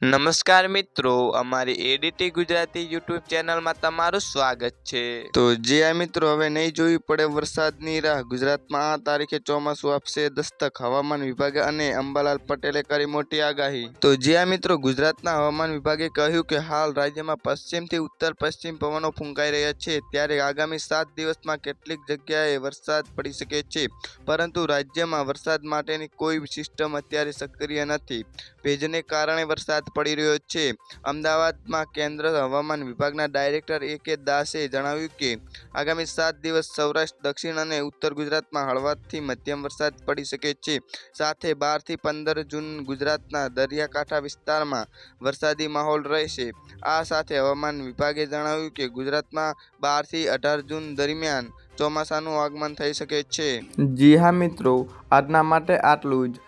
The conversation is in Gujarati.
નમસ્કાર મિત્રો, અમારી એડીટી ગુજરાતી યુટ્યુબ ચેનલમાં તમારું સ્વાગત છે. તો જે આ મિત્રો હવે નહીં જોવી પડે વરસાદની રાહ, ગુજરાતમાં આ તારીખે ચોમાસું આપશે દસ્તક, હવામાન વિભાગે અને અંબાલાલ પટેલે કરી મોટી આગાહી. તો જે આ મિત્રો ગુજરાતના હવામાન વિભાગે કહ્યું કે હાલ રાજ્યમાં પશ્ચિમથી ઉત્તર પશ્ચિમ પવનો ફૂંકાઈ રહ્યા છે, ત્યારે આગામી સાત દિવસમાં કેટલીક જગ્યાએ વરસાદ પડી શકે છે. પરંતુ રાજ્યમાં વરસાદ માટેની કોઈ સિસ્ટમ અત્યારે સક્રિય નથી. ભેજને કારણે વરસાદ પડી રહ્યો છે. અમદાવાદમાં કેન્દ્ર હવામાન વિભાગના ડાયરેક્ટર એ કે દાસે જણાવ્યું કે, આગામી સાત દિવસ સૌરાષ્ટ્ર, દક્ષિણ અને ઉત્તર ગુજરાતમાં હળવાથી મધ્યમ વરસાદ પડી શકે છે. સાથે બારથી પંદર જૂન ગુજરાતના દરિયાકાંઠા વિસ્તારમાં વરસાદી માહોલ રહેશે. આ સાથે હવામાન વિભાગે જણાવ્યું કે, ગુજરાતમાં બારથી અઢાર જૂન દરમિયાન ચોમાસાનું આગમન થઈ શકે છે. જી હા મિત્રો, આજના માટે આટલું જ.